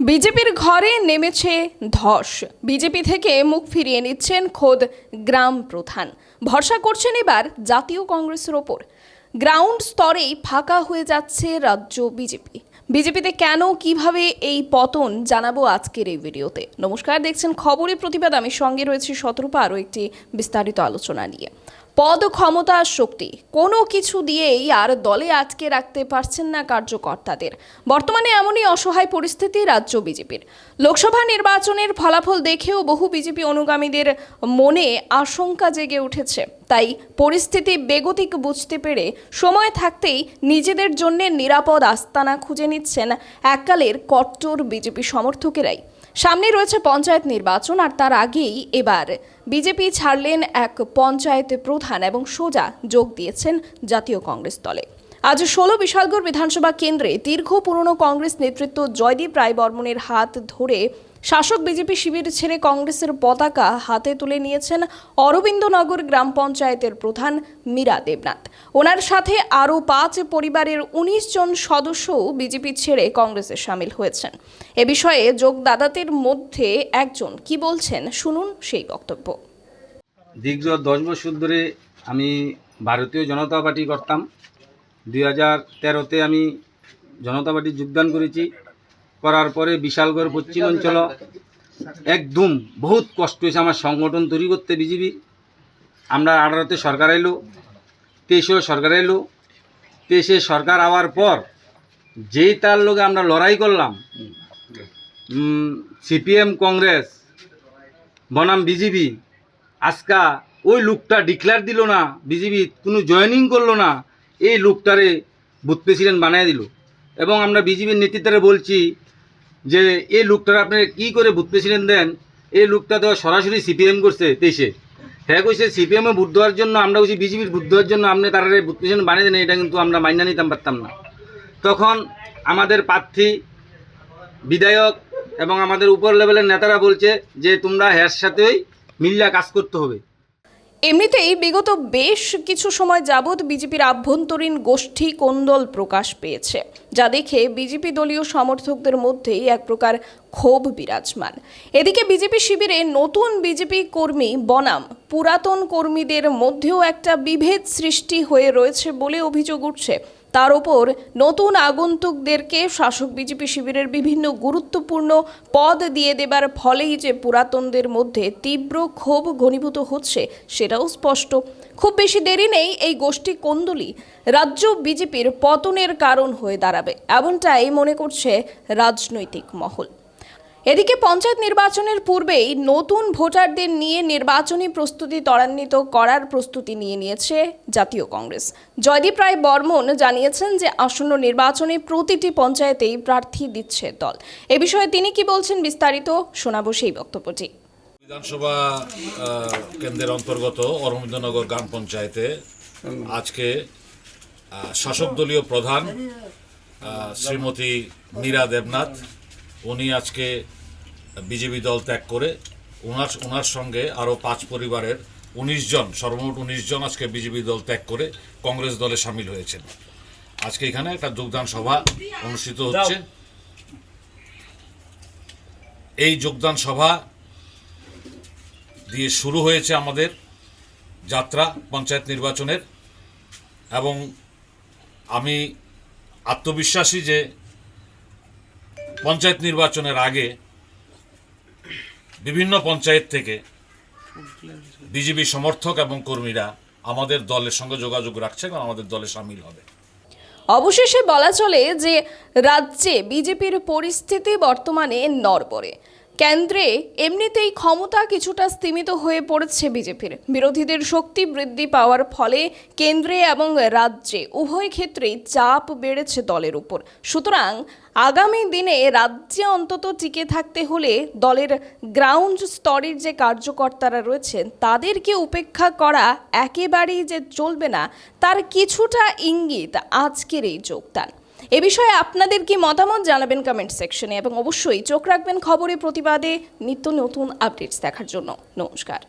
বিজেপির ঘরে নেমেছে ধস। বিজেপি থেকে মুখ ফিরিয়ে নিচ্ছেন খোদ গ্রাম প্রধান। ভরসা করছেন এবার জাতীয় কংগ্রেসের ওপর। গ্রাউন্ড স্তরেই ফাঁকা হয়ে যাচ্ছে রাজ্য বিজেপি। বিজেপিতে কেন, কীভাবে এই পতন, জানাব আজকের এই ভিডিওতে। নমস্কার, দেখছেন খবরের প্রতিবাদ আমি সঙ্গে রয়েছে শতরূপা, আরও একটি বিস্তারিত আলোচনা নিয়ে। পদ ক্ষমতা শক্তি, কোনো কিছু দিয়েই আর দলে আটকে রাখতে পারছেন না কার্যকর্তাদের। বর্তমানে এমনই অসহায় পরিস্থিতি রাজ্য বিজেপির। লোকসভা নির্বাচনের ফলাফল দেখেও বহু বিজেপি অনুগামীদের মনে আশঙ্কা জেগে উঠেছে। তাই পরিস্থিতি বেগতিক বুঝতে পেরে সময় থাকতেই নিজেদের জন্য নিরাপদ আস্তানা খুঁজে নিচ্ছেন এককালের কট্টর বিজেপি সমর্থকেরাই। সামনে রয়েছে পঞ্চায়েত নির্বাচন আর তার আগেই এবার। বিজেপি ছাড়লেন এক পঞ্চায়েত প্রধান এবং সোজা যোগ দিয়েছেন জাতীয় কংগ্রেস দলে। আজ ষোলো বিশালগড় বিধানসভা কেন্দ্রে দীর্ঘ পুরনো কংগ্রেস নেতৃত্ব জয়দীপ রায় বর্মনের হাত ধরে শাসক বিজেপি শিবির ছেড়ে কংগ্রেসের পতাকা হাতে তুলে নিয়েছেন অরবিন্দনগর গ্রাম পঞ্চায়েতের প্রধান মীরা দেবনাথ। ওনার সাথে আরও পাঁচ পরিবারের উনিশ জন সদস্যও বিজেপি ছেড়ে কংগ্রেসে সামিল হয়েছেন। এ বিষয়ে যোগদাতাদের মধ্যে একজন কি বলছেন শুনুন সেই বক্তব্য। দীর্ঘ দশ বছর ধরে আমি ভারতীয় জনতা পার্টি করতাম। দুই হাজার তেরোতে আমি জনতা পার্টি যোগদান করেছি। করার পরে বিশালগড় পশ্চিম অঞ্চল, একদম বহুত কষ্ট হয়েছে আমার সংগঠন তৈরি করতে বিজেপি আমরা আঠারোতে সরকার এলো, তেইশেও সরকার এলো। তেইশে সরকার আওয়ার পর যেই তার লোকে আমরা লড়াই করলাম সিপিএম, কংগ্রেস, বনাম বিজেপি আজকা ওই লোকটা ডিক্লেয়ার দিল না বিজেপি কোনো জয়েনিং করল না, এই লোকটারে বুথ প্রেসিডেন্ট বানিয়ে দিল। এবং আমরা বিজেপির নেতৃত্বে বলছি যে এই লোকটার আপনি কি করে বুথ প্রেসিডেন্ট দেন? এই লোকটা তো সরাসরি সিপিএম করছে তেইশে হ্যাঁ কইছে সিপিএমে বুথ দেওয়ার জন্য, আমরা কইছি বিজেপির বুথ দেওয়ার জন্য আপনি তারা বুথ প্রেসিডেন্ট বানিয়ে দেন, এটা কিন্তু আমরা মাইনা নিতাম, পারতাম না। তখন আমাদের প্রার্থী, বিধায়ক এবং আমাদের উপর লেভেলের নেতারা বলছে যে তোমরা হ্যার সাথেই মিল্লা কাজ করতে হবে। এমনিতেই বিগত বেশ কিছু সময় যাবৎ বিজেপির আভ্যন্তরীণ গোষ্ঠী কোন্দল প্রকাশ পেয়েছে, যা দেখে বিজেপি দলীয় সমর্থকদের মধ্যেই এক প্রকার ক্ষোভ বিরাজমান। এদিকে বিজেপি শিবিরে নতুন বিজেপি কর্মী বনাম, পুরাতন কর্মীদের মধ্যেও একটা বিভেদ সৃষ্টি হয়ে রয়েছে বলে অভিযোগ উঠছে তার ওপর নতুন আগন্তুকদেরকে শাসক বিজেপি শিবিরের বিভিন্ন গুরুত্বপূর্ণ পদ দিয়ে দেবার ফলেই যে পুরাতনদের মধ্যে তীব্র ক্ষোভ ঘনীভূত হচ্ছে, সেটাও স্পষ্ট। খুব বেশি দেরি নেই, এই গোষ্ঠী কোন্দলি রাজ্য বিজেপির পতনের কারণ হয়ে দাঁড়াবে, এমনটাই মনে করছে রাজনৈতিক মহল। এদিকে পঞ্চায়েত নির্বাচনের পূর্বেই নতুন ভোটারদের নিয়ে নির্বাচনী প্রস্তুতি ত্বরান্বিত করার প্রস্তুতি নিয়ে নিয়েছে জাতীয় কংগ্রেস। জয়দীপ রায় বর্মন জানিয়েছেন যে আসন্ন নির্বাচনে প্রতিটি পঞ্চায়েতেই প্রার্থী দিচ্ছে দল। এ বিষয়ে তিনি কি বলছেন বিস্তারিত শোনাবো সেই বক্তব্যটি। বিধানসভা কেন্দ্রের অন্তর্গত অরবিন্দনগর গ্রাম পঞ্চায়েতে আজকে শাসক দলীয় প্রধান শ্রীমতী মীরা দেবনাথ উনি আজকে বিজেপি দল ত্যাগ করে ওনার ওনার সঙ্গে আরও পাঁচ পরিবারের উনিশ জন সর্বমোট উনিশ জন আজকে বিজেপি দল ত্যাগ করে কংগ্রেস দলে সামিল হয়েছেন। আজকে এখানে একটা যোগদান সভা অনুষ্ঠিত হচ্ছে। এই যোগদান সভা দিয়ে শুরু হয়েছে আমাদের যাত্রা পঞ্চায়েত নির্বাচনের এবং আমি আত্মবিশ্বাসী যে পঞ্চায়েত নির্বাচনের আগে বিভিন্ন পঞ্চায়েত থেকে বিজেপি সমর্থক এবং কর্মীরা আমাদের দলের সঙ্গে যোগাযোগ রাখছে এবং আমাদের দলে সামিল হবে। অবশেষে বলা চলে যে রাজ্যে বিজেপির পরিস্থিতি বর্তমানে নড়বড়ে। কেন্দ্রে এমনিতেই ক্ষমতা কিছুটা স্তীমিত হয়ে পড়েছে বিজেপির। বিরোধীদের শক্তি বৃদ্ধি পাওয়ার ফলে কেন্দ্রে এবং রাজ্যে উভয় ক্ষেত্রেই চাপ বেড়েছে দলের উপর। সুতরাং আগামী দিনে রাজ্যে অন্তত টিকে থাকতে হলে দলের গ্রাউন্ড স্তরের যে কার্যকর্তারা রয়েছেন, তাদেরকে উপেক্ষা করা একেবারেই যে চলবে না, তার কিছুটা ইঙ্গিত আজকের এই যোগদান। এ বিষয়ে আপনাদের কি মতামত জানাবেন কমেন্ট সেকশনে এবং অবশ্যই চোখ রাখবেন খবরে প্রতিবাদে নিত্য নতুন আপডেটস দেখার জন্য। নমস্কার।